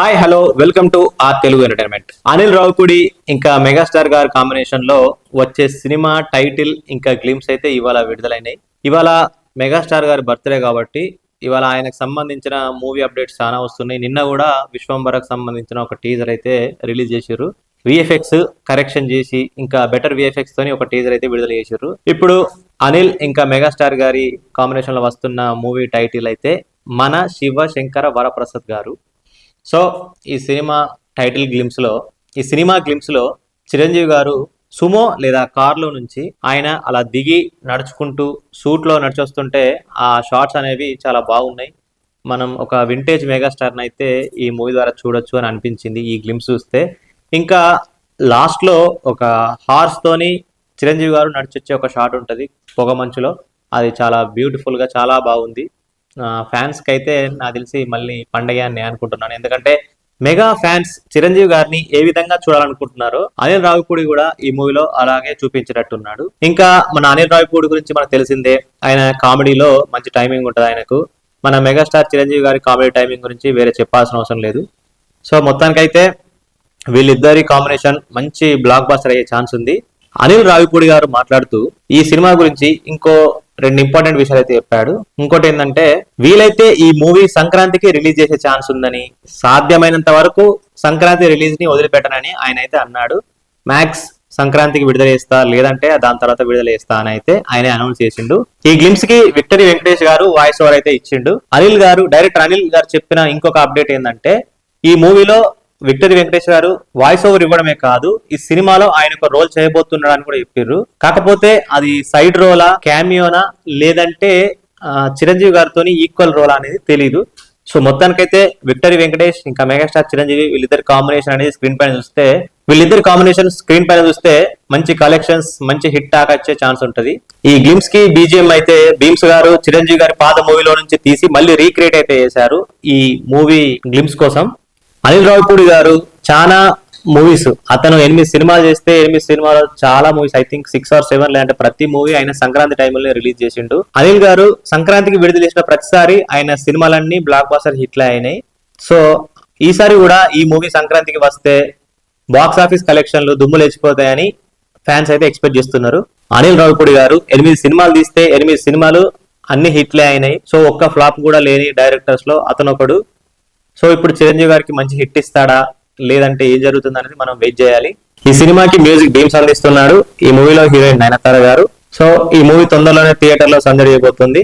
Hi hello welcome to our Telugu entertainment Anil Ravipudi ఇంకా megastar గారి కాంబినేషన్లో వచ్చే సినిమా టైటిల్ ఇంకా గ్లిమ్స్ అయితే ఇవాళ విడుదలైనాయి. ఇవాళ మెగాస్టార్ గారి బర్త్డే కాబట్టి ఇవాళ ఆయనకు సంబంధించిన మూవీ అప్డేట్స్ చాలా వస్తున్నాయి. నిన్న కూడా విశ్వంబరకు సంబంధించిన ఒక టీజర్ అయితే రిలీజ్ చేశారు. విఎఫ్ఎక్స్ కరెక్షన్ చేసి ఇంకా బెటర్ విఎఫ్ఎక్స్ తోని ఒక టీజర్ అయితే విడుదల చేశారు. ఇప్పుడు అనిల్ ఇంకా మెగాస్టార్ గారి కాంబినేషన్లో వస్తున్న మూవీ టైటిల్ అయితే మన శివ శంకర వరప్రసాద్ గారు. సో ఈ సినిమా టైటిల్ గ్లిమ్స్లో ఈ సినిమా గ్లిమ్స్లో చిరంజీవి గారు సుమో లేదా కార్లో నుంచి ఆయన అలా దిగి నడుచుకుంటూ సూట్లో నడిచొస్తుంటే ఆ షార్ట్స్ అనేవి చాలా బాగున్నాయి. మనం ఒక వింటేజ్ మెగాస్టార్ని అయితే ఈ మూవీ ద్వారా చూడొచ్చు అని అనిపించింది ఈ గ్లిమ్స్ చూస్తే. ఇంకా లాస్ట్లో ఒక హార్స్ తోని చిరంజీవి గారు నడిచొచ్చే ఒక షాట్ ఉంటుంది పొగ మంచులో. అది చాలా బ్యూటిఫుల్గా చాలా బాగుంది. ఫ్యాన్స్కి అయితే నాకు తెలిసి మళ్ళీ పండగ అని నేను అనుకుంటున్నాను. ఎందుకంటే మెగా ఫ్యాన్స్ చిరంజీవి గారిని ఏ విధంగా చూడాలనుకుంటున్నారో అనిల్ రావిపూడి కూడా ఈ మూవీలో అలాగే చూపించినట్టున్నాడు. ఇంకా మన అనిల్ రావిపూడి గురించి మనకు తెలిసిందే ఆయన కామెడీలో మంచి టైమింగ్ ఉంటుంది ఆయనకు. మన మెగాస్టార్ చిరంజీవి గారి కామెడీ టైమింగ్ గురించి వేరే చెప్పాల్సిన అవసరం లేదు. సో మొత్తానికైతే వీళ్ళిద్దరి కాంబినేషన్ మంచి బ్లాక్ బాస్టర్ అయ్యే ఛాన్స్ ఉంది. అనిల్ రావిపూడి గారు మాట్లాడుతూ ఈ సినిమా గురించి ఇంకో రెండు ఇంపార్టెంట్ విషయాలు అయితే చెప్పాడు. ఇంకోటి ఏంటంటే వీలైతే ఈ మూవీ సంక్రాంతికి రిలీజ్ చేసే ఛాన్స్ ఉందని సాధ్యమైనంత వరకు సంక్రాంతి రిలీజ్ని వదిలిపెట్టనని ఆయన అయితే అన్నాడు. మ్యాక్స్ సంక్రాంతికి విడుదల చేస్తా లేదంటే దాని తర్వాత విడుదల చేస్తా అని అయితే ఆయన అనౌన్స్ చేసిండు. ఈ గ్లిమ్స్కి విక్టరీ వెంకటేష్ గారు వాయిస్ ఓవర్ అయితే ఇచ్చిండు. అనిల్ గారు డైరెక్టర్ అనిల్ గారు చెప్పిన ఇంకొక అప్డేట్ ఏంటంటే ఈ మూవీలో విక్టరీ వెంకటేష్ గారు వాయిస్ ఓవర్ ఇవ్వడమే కాదు ఈ సినిమాలో ఆయన ఒక రోల్ చేయబోతున్నాడు అని కూడా చెప్పారు కాకపోతే అది సైడ్ రోలా క్యామియోనా లేదంటే చిరంజీవి గారితో ఈక్వల్ రోల్ అనేది తెలియదు సో మొత్తానికైతే విక్టరీ వెంకటేష్ ఇంకా మెగాస్టార్ చిరంజీవి వీళ్ళిద్దరి కాంబినేషన్ అనేది స్క్రీన్ పైన చూస్తే వీళ్ళిద్దరు కాంబినేషన్ స్క్రీన్ పైన చూస్తే మంచి కలెక్షన్స్ మంచి హిట్ టాక్ వచ్చే ఛాన్స్ ఉంటది. ఈ గ్లిమ్స్కి బీజిఎం అయితే భీమ్స్ గారు చిరంజీవి గారి పాత మూవీలో నుంచి తీసి మళ్ళీ రీక్రియేట్ అయితే చేశారు ఈ మూవీ గ్లిమ్స్ కోసం. అనిల్ రావిపూడి గారు చాలా మూవీస్ అతను ఎనిమిది సినిమాలు చేస్తే ఎనిమిది సినిమాలు చాలా movies I think six or seven లేదంటే ప్రతి మూవీ ఆయన సంక్రాంతి టైంలో రిలీజ్ చేసిండు. అనిల్ గారు సంక్రాంతికి విడుదల చేసిన ప్రతిసారి ఆయన సినిమాలన్నీ బ్లాక్ బాస్టర్ హిట్లే అయినాయి. సో ఈసారి కూడా ఈ మూవీ సంక్రాంతికి వస్తే బాక్స్ ఆఫీస్ కలెక్షన్లు దుమ్ము లేచిపోతాయని ఫ్యాన్స్ అయితే ఎక్స్పెక్ట్ చేస్తున్నారు. అనిల్ రావిపూడి గారు ఎనిమిది సినిమాలు తీస్తే ఎనిమిది సినిమాలు అన్ని హిట్లే అయినాయి. సో ఒక్క ఫ్లాప్ కూడా లేని డైరెక్టర్స్లో అతను ఒకడు సో ఇప్పుడు చిరంజీవి గారికి మంచి హిట్ ఇస్తాడా? లేదంటే ఏం జరుగుతుంది అనేది మనం వెయిట్ చేయాలి. ఈ సినిమాకి మ్యూజిక్ బీమ్స్ అందిస్తున్నాడు ఈ మూవీలో హీరోయిన్ నయనతార గారు. సో ఈ మూవీ తొందరలోనే థియేటర్లో సందడి చేయబోతుంది